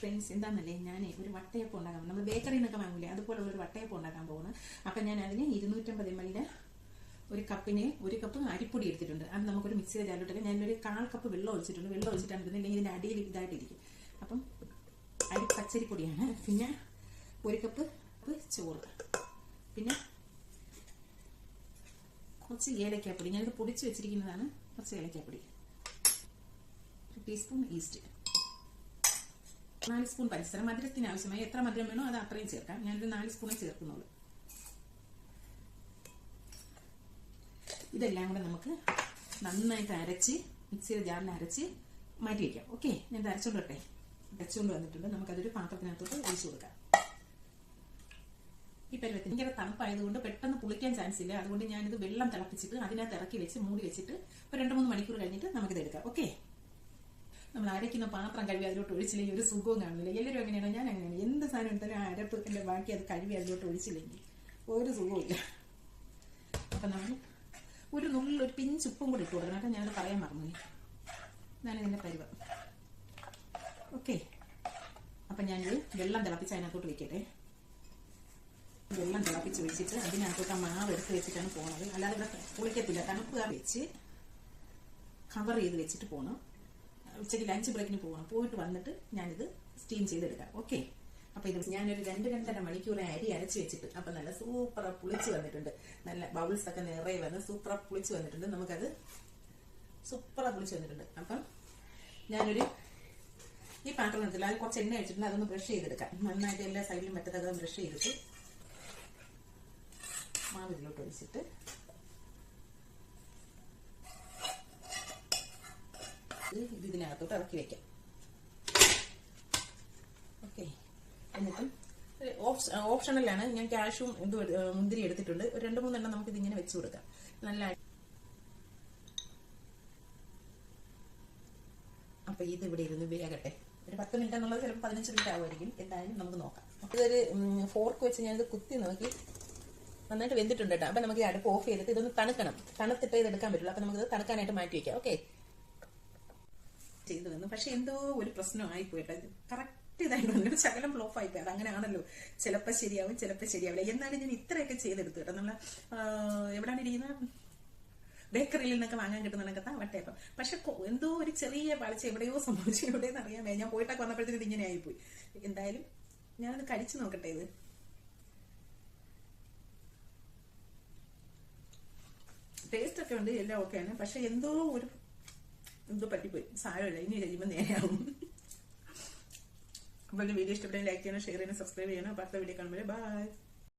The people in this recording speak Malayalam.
ഫ്രണ്ട്സ് എന്താണെന്നല്ലേ ഞാൻ ഒരു വട്ടയപ്പം ഉണ്ടാക്കാൻ നമ്മൾ ബേക്കറിയിൽ നിന്നൊക്കെ വാങ്ങില്ലേ അതുപോലുള്ള ഒരു വട്ടയപ്പം ഉണ്ടാക്കാൻ പോകുന്നത് അപ്പം ഞാൻ അതിന് ഇരുന്നൂറ്റമ്പത് എം എല്ലിന് ഒരു കപ്പിന് ഒരു കപ്പ് അരിപ്പൊടി എടുത്തിട്ടുണ്ട്. അത് നമുക്കൊരു മിക്സിയുടെ ഞാൻ ഞാനൊരു കാൽ കപ്പ് വെള്ളം ഒഴിച്ചിട്ടുണ്ട്. വെള്ളം ഒഴിച്ചിട്ടാണ് ഇടുന്നത് ഇല്ലെങ്കിൽ ഇതിന്റെ അടിയിൽ ഇതായിട്ടിരിക്കും. അപ്പം അരി പച്ചരിപ്പൊടിയാണ്. പിന്നെ ഒരു കപ്പ് ചോറ്. പിന്നെ കുറച്ച് ഏലക്കാപ്പൊടി. ഞാനിത് പൊടിച്ച് വെച്ചിരിക്കുന്നതാണ് കുറച്ച് ഏലക്കാപ്പൊടി. ടീസ്പൂൺ ഈസ്റ്റ് നാല് സ്പൂൺ പഞ്ചസാര മധുരത്തിന് ആവശ്യമായി എത്ര മധുരം വേണോ അത് അത്രയും ചേർക്കാം. ഞാനൊരു നാല് സ്പൂണേ ചേർക്കുന്നുള്ളൂ. ഇതെല്ലാം കൂടെ നമുക്ക് നന്നായിട്ട് അരച്ച് മിക്സിയുടെ ജാറിൽ അരച്ച് മാറ്റി വയ്ക്കാം ഓക്കെ ഞാൻ അരച്ചുകൊണ്ട് വരട്ടെ അരച്ചുകൊണ്ട് വന്നിട്ടുണ്ട്. നമുക്കതൊരു പാത്രത്തിനകത്തോട്ട് ഒഴിച്ചു കൊടുക്കാം. ഈ പരുവത്തിന് ഭയങ്കര തണുപ്പായതുകൊണ്ട് പെട്ടെന്ന് പുളിക്കാൻ ചാൻസ് ഇല്ല. അതുകൊണ്ട് ഞാനിത് വെള്ളം തിളപ്പിച്ചിട്ട് അതിനകത്ത് ഇറക്കി വെച്ച് മൂടി വെച്ചിട്ട് ഒരു രണ്ട് മൂന്ന് മണിക്കൂർ കഴിഞ്ഞിട്ട് നമുക്കിത് എടുക്കാം ഓക്കെ? നമ്മൾ അരയ്ക്കുന്ന പാത്രം കഴുകി അതിലോട്ട് ഒഴിച്ചില്ലെങ്കിൽ ഒരു സുഖവും കാണില്ല എല്ലാവരും എങ്ങനെയാണോ ഞാൻ അങ്ങനെയാണ്. എന്ത് സാധനം എടുത്താലും ആ എന്റെ ബാക്കി അത് കഴുകി അതിലോട്ട് ഒഴിച്ചില്ലെങ്കിൽ ഒരു സുഖവും ഇല്ല. അപ്പം നമ്മൾ ഒരു നുള്ളിൽ ഒരു പിഞ്ച് ഉപ്പും കൂടി ഇട്ട് കൊടുക്കണം. കേട്ടോ ഞാനത് പറയാൻ മറന്നു ഇതാണ് പരുവം. ഓക്കെ. അപ്പം ഞാനിത് വെള്ളം തിളപ്പിച്ച് അതിനകത്തോട്ട് വെക്കട്ടെ. വെള്ളം തിളപ്പിച്ച് വെച്ചിട്ട് അതിനകത്തോട്ട് ആ മാവ് എടുത്ത് വെച്ചിട്ടാണ് പോണത്. അല്ലാതെ ഇവിടെ കുളിക്കത്തില്ല തണുപ്പ് വെച്ച് കവർ ചെയ്ത് വെച്ചിട്ട് പോകണം ഉച്ചയ്ക്ക് ലഞ്ച് ബ്രേക്കിന് പോകണം. പോയിട്ട് വന്നിട്ട് ഞാനിത് സ്റ്റീം ചെയ്തെടുക്കാം. ഓക്കെ അപ്പൊ ഇത് ഞാനൊരു രണ്ട് രണ്ടര മണിക്കൂർ അരി അരച്ച് വെച്ചിട്ട് അപ്പൊ നല്ല സൂപ്പർ പുളിച്ച് വന്നിട്ടുണ്ട്. നല്ല ബൗൾസ് ഒക്കെ നിറയെ വന്ന് സൂപ്പർ പുളിച്ച് വന്നിട്ടുണ്ട്. നമുക്കത് സൂപ്പർ പുളിച്ച് വന്നിട്ടുണ്ട്. അപ്പം ഞാനൊരു ഈ പാത്രം എടുത്തില്ല. അത് കുറച്ച് എണ്ണ വെച്ചിട്ടുണ്ട്. അതൊന്ന് ബ്രഷ് ചെയ്തെടുക്കാം. നന്നായിട്ട് എല്ലാ സൈഡിലും പറ്റത്തത് ബ്രഷ് ചെയ്തിട്ട് മാവ് ഇതിലോട്ട് ഇത് ഇതിനകത്തോട്ട് ഇറക്കി വെക്കാം. ഓക്കെ. എന്നിട്ട് ഓപ്ഷണലാണ്. ഞാൻ ക്യാഷും ഇത് മുന്തിരി എടുത്തിട്ടുണ്ട്. ഒരു രണ്ട് മൂന്നെണ്ണം നമുക്ക് ഇതിങ്ങനെ വെച്ച് കൊടുക്കാം. നല്ല അപ്പൊ ഇത് ഇവിടെ ഇരുന്ന് വേകട്ടെ ഒരു പത്ത് മിനിറ്റ് എന്നുള്ളത് ചിലപ്പോൾ പതിനഞ്ച് മിനിറ്റ് ആവുമായിരിക്കും. എന്തായാലും നമുക്ക് നോക്കാം. ഇതൊരു ഫോർക്ക് വെച്ച് ഞാനിത് കുത്തി നോക്കി നന്നായിട്ട് വെന്തിട്ടുണ്ട് കേട്ടോ. അപ്പൊ നമുക്ക് അടുപ്പ് ഓഫ് ചെയ്തിട്ട് ഇതൊന്ന് തണുക്കണം. തണുത്തിട്ട് ഇത് എടുക്കാൻ പറ്റുള്ളൂ. അപ്പൊ ഇത് തണുക്കാനായിട്ട് മാറ്റി വെക്കാം. ഓക്കെ? ചെയ്തു വന്നു പക്ഷെ എന്തോ ഒരു പ്രശ്നമായി പോയിട്ട് കറക്റ്റ് ഇതായിട്ട് വന്നിട്ട് ശകലം ഫ്ലോപ്പ് ആയിപ്പോയി. അത് അങ്ങനെയാണല്ലോ. ചിലപ്പോൾ ശരിയാവും ചിലപ്പോൾ ശരിയാവില്ല. എന്നാലും ഞാൻ ഇത്രയൊക്കെ ചെയ്തെടുത്തു കേട്ടോ. നമ്മൾ എവിടെയാണ് ഇരിക്കുന്നത് ബേക്കറിയിൽ നിന്നൊക്കെ വാങ്ങാൻ കിട്ടുന്നതൊക്കെ വട്ടയപ്പം പക്ഷെ എന്തോ ഒരു ചെറിയ പാളിച്ച എവിടെയോ സംഭവിച്ചു. എവിടെയെന്ന് അറിയാൻ വയ്യ ഞാൻ പോയിട്ടൊക്കെ വന്നപ്പോഴത്തേക്ക് ഇത് ഇങ്ങനെ ആയിപ്പോയി. എന്തായാലും ഞാനത് കഴിച്ചു നോക്കട്ടെ ഇത്. ടേസ്റ്റ് ഒക്കെ ഉണ്ട് എല്ലാം ഓക്കെയാണ് പക്ഷെ എന്തോ ഒരു എന്തോ പറ്റിപ്പോയി. സാരമില്ല ഇനി കഴിയുമ്പോൾ നേരെയാവും. അപ്പോൾ വീഡിയോ ഇഷ്ടപ്പെട്ടെങ്കിൽ ലൈക്ക് ചെയ്യണം ഷെയർ ചെയ്യണം സബ്സ്ക്രൈബ് ചെയ്യണം. അപ്പോൾ അടുത്ത വീഡിയോ കാണുമ്പോൾ ബൈ